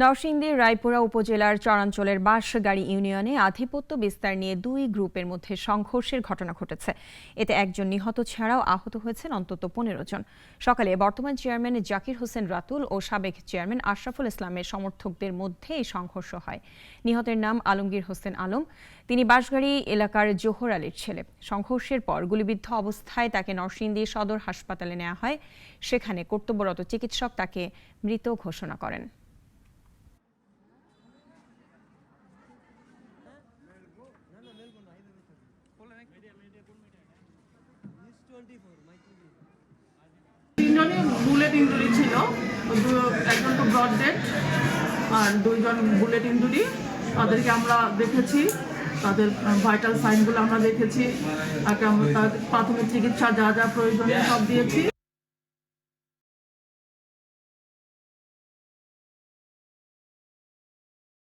নরসিংদীর রায়পুরা উপজেলার চরাঞ্চলের বাঁশগাড়ি ইউনিয়নে আধিপত্য বিস্তার নিয়ে দুই গ্রুপের মধ্যে সংঘর্ষের ঘটনা ঘটেছে। এতে একজন নিহত ছাড়াও আহত হয়েছেন অন্তত পনেরো জন। সকালে বর্তমান চেয়ারম্যান জাকির হোসেন রাতুল ও সাবেক চেয়ারম্যান আশরাফুল ইসলামের সমর্থকদের মধ্যে এই সংঘর্ষ হয়। নিহতের নাম আলমগীর হোসেন আলম। তিনি বাঁশগাড়ি এলাকার জোহর আলীর ছেলে। সংঘর্ষের পর গুলিবিদ্ধ অবস্থায় তাকে নরসিংদী সদর হাসপাতালে নেওয়া হয়। সেখানে কর্তব্যরত চিকিৎসক তাকে মৃত ঘোষণা করেন। তিনজনই বুলেট ইঞ্জুরি ছিল। একজন তো ব্রড ডেড, আর দুইজন বুলেট ইঞ্জুরি। তাদেরকে আমরা দেখেছি, তাদের ভাইটাল সাইনগুলো আমরা দেখেছি, তাকে আমরা প্রাথমিক চিকিৎসা যা যা প্রয়োজনীয় সব দিয়েছি।